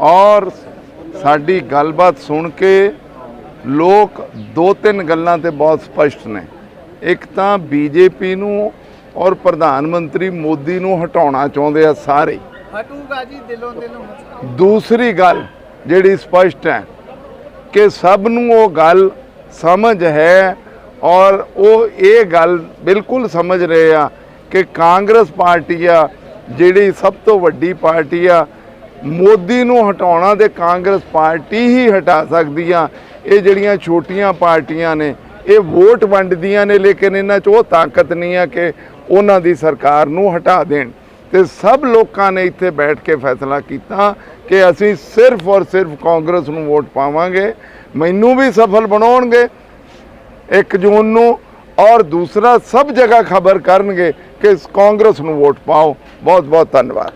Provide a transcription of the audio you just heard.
ਔਰ ਸਾਡੀ ਗੱਲਬਾਤ ਸੁਣ ਕੇ ਲੋਕ ਦੋ ਤਿੰਨ ਗੱਲਾਂ ਤੇ ਬਹੁਤ ਸਪਸ਼ਟ ਨੇ ਇੱਕ ਤਾਂ ਬੀਜੇਪੀ ਨੂੰ ਔਰ ਪ੍ਰਧਾਨ ਮੰਤਰੀ ਮੋਦੀ ਨੂੰ ਹਟਾਉਣਾ ਚਾਹੁੰਦੇ ਆ ਸਾਰੇ। ਹਟੂਗਾ ਜੀ ਦਿਲੋਂ ਦਿਲੋਂ ਦੂਸਰੀ ਗੱਲ ਜਿਹੜੀ ਸਪਸ਼ਟ ਹੈ ਕਿ ਸਭ ਨੂੰ ਉਹ ਗੱਲ ਸਮਝ ਹੈ ਔਰ ਉਹ ਇਹ ਗੱਲ ਬਿਲਕੁਲ ਸਮਝ ਰਹੇ ਆ ਕਿ ਕਾਂਗਰਸ ਪਾਰਟੀ ਆ ਜਿਹੜੀ ਸਭ ਤੋਂ ਵੱਡੀ ਪਾਰਟੀ ਆ ਮੋਦੀ ਨੂੰ ਹਟਾਉਣਾ ਤੇ ਕਾਂਗਰਸ ਪਾਰਟੀ ਹੀ ਹਟਾ ਸਕਦੀ ਆ ਇਹ ਜਿਹੜੀਆਂ ਛੋਟੀਆਂ ਪਾਰਟੀਆਂ ਨੇ, ਇਹ ਵੋਟ ਵੰਡਦੀਆਂ ਨੇ, ਲੇਕਿਨ ਇਹਨਾਂ 'ਚ ਉਹ ਤਾਕਤ ਨਹੀਂ ਆ ਕਿ ਉਹਨਾਂ ਦੀ ਸਰਕਾਰ ਨੂੰ ਹਟਾ ਦੇਣ। ਤੇ ਸਭ ਲੋਕਾਂ ਨੇ ਇੱਥੇ ਬੈਠ ਕੇ ਫੈਸਲਾ ਕੀਤਾ ਕਿ ਅਸੀਂ ਸਿਰਫ ਔਰ ਸਿਰਫ ਕਾਂਗਰਸ ਨੂੰ ਵੋਟ ਪਾਵਾਂਗੇ, ਮੈਨੂੰ ਵੀ ਸਫਲ ਬਣਾਉਣਗੇ 1 ਜੂਨ ਨੂੰ, ਔਰ ਦੂਸਰਾ ਸਭ ਜਗ੍ਹਾ ਖਬਰ ਕਰਨਗੇ ਕਿ ਕਾਂਗਰਸ ਨੂੰ ਵੋਟ ਪਾਓ। ਬਹੁਤ ਬਹੁਤ ਧੰਨਵਾਦ।